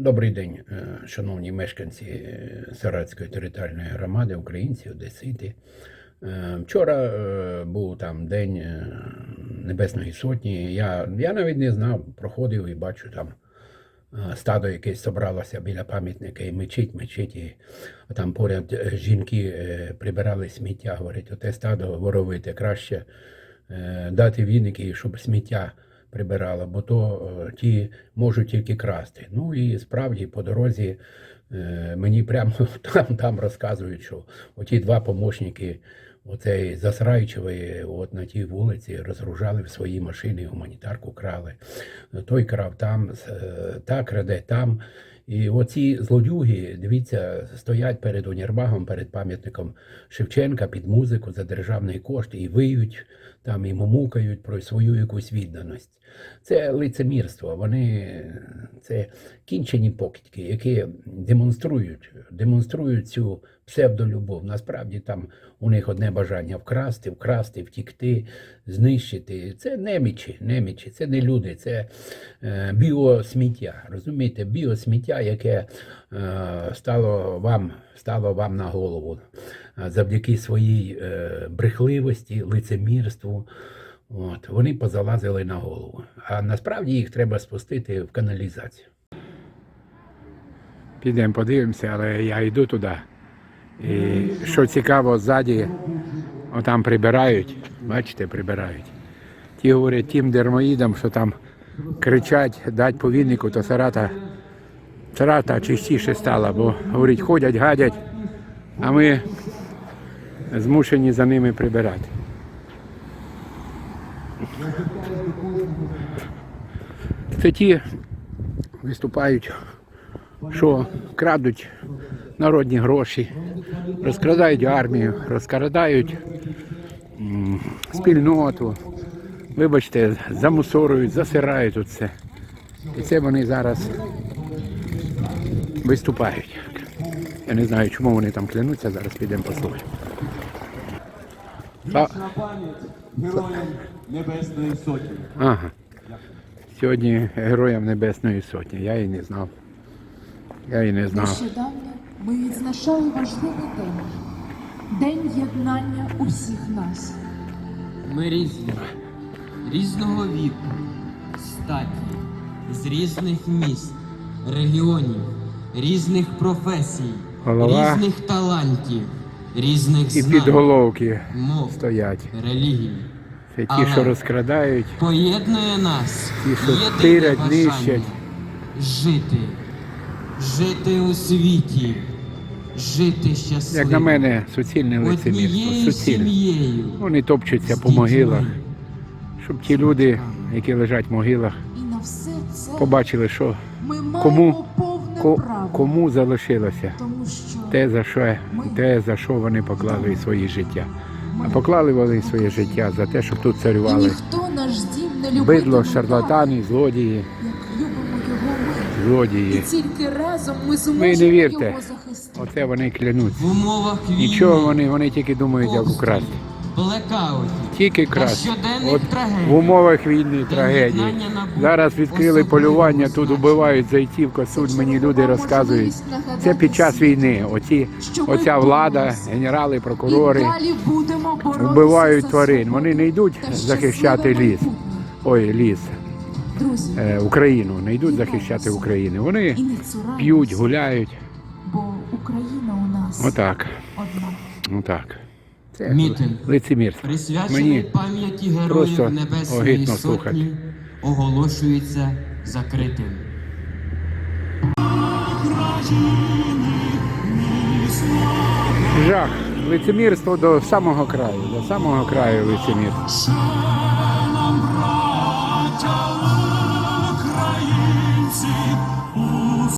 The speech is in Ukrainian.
Добрий день, е, шановні мешканці е, Саратської територіальної громади, українці, одесити. Е, Вчора був там День Небесної Сотні. Я, я навіть не знав, проходив і бачу там стадо якесь собралося біля пам'ятника і мечить, мечить. І там поряд жінки прибирали сміття. Говорять, оте стадо воровите, краще дати віники, щоб сміття прибирала, бо то е, ті можуть тільки красти. Ну і справді по дорозі е, мені прямо там, там розказують, що оті два помощники оцей Засрайчевої от на тій вулиці розгружали в свої машини, гуманітарку крали. Той крав там, е, та краде там. І оці злодюги, дивіться, стоять перед універмагом, перед пам'ятником Шевченка під музику за державний кошт і виють там і мумукають про свою якусь відданість. Це лицемірство. Вони це кінчені покидьки, які демонструють, демонструють цю псевдолюбов. Насправді там у них одне бажання вкрасти, вкрасти, втікти, знищити. Це немічі, немічі, це не люди, це е, біосміття. Розумієте, біосміття, яке е, стало вам, стало вам на голову е, завдяки своїй брехливості, лицемірству. От, вони позалазили на голову. А насправді їх треба спустити в каналізацію. Підемо подивимося, але я йду туди. І що цікаво, ззаді, отам прибирають, бачите, прибирають. Ті говорять тим дермоїдам, що там кричать, дать повільнику, то сарата, сарата чистіше стала, бо говорять, ходять, гадять, а ми змушені за ними прибирати. Це ті виступають, що крадуть народні гроші, розкрадають армію, розкрадають спільноту. Вибачте, замусорують, засирають тут. І це вони зараз виступають. Я не знаю, чому вони там клянуться, зараз підемо послухаємо. Вічна пам'ять героям Небесної Сотні. ага. Сьогодні героям Небесної Сотні. Я і не знав. Я і не знав. Нещодавно ми відзначали важливий день День єднання усіх нас. Ми різні, різного віку, статі, з різних міст, регіонів, різних професій, Голова. різних талантів, різних І знань, підголовки мов, стоять. релігій. Це ті, Але- що розкрадають, Поєднує нас ті, що тирять, нищать. жити, жити у світі, жити щасливо. Як на мене, суцільне лицемірство. Суцільне. сім'єю. Вони топчуться по могилах, щоб ті люди, які лежать в могилах, побачили, що ми маємо кому- ко- право. кому залишилося Тому що те, за що, те, за що вони поклали свої життя. А поклали вони своє життя за те, щоб тут і царювали ніхто наш дім не любитиме бидло, так, шарлатани, злодії, як любимо його ми. І злодії. тільки разом ми Ви зможемо не вірте. його захистити. Оце вони клянуться. В умовах війни, Нічого вони, вони тільки думають, як украсти. Блекаутів, Тільки От в умовах війни трагедії. Зараз відкрили полювання, тут убивають зайців, косуть. Мені люди розказують. Це під час війни. Оці, оця влада, генерали, прокурори вбивають тварин. Вони не йдуть захищати ліс. Ой, ліс, е, Україну. Не йдуть захищати Україну. Вони п'ють, гуляють. бо Україна у нас Отак. одна. Отак. Мітинг. лицемірство. Присвячений Мені пам'яті героїв Небесної огидно слухати. Сотні, оголошується закритим. жах. Лицемірство до самого краю. До самого краю лицемірство. Браття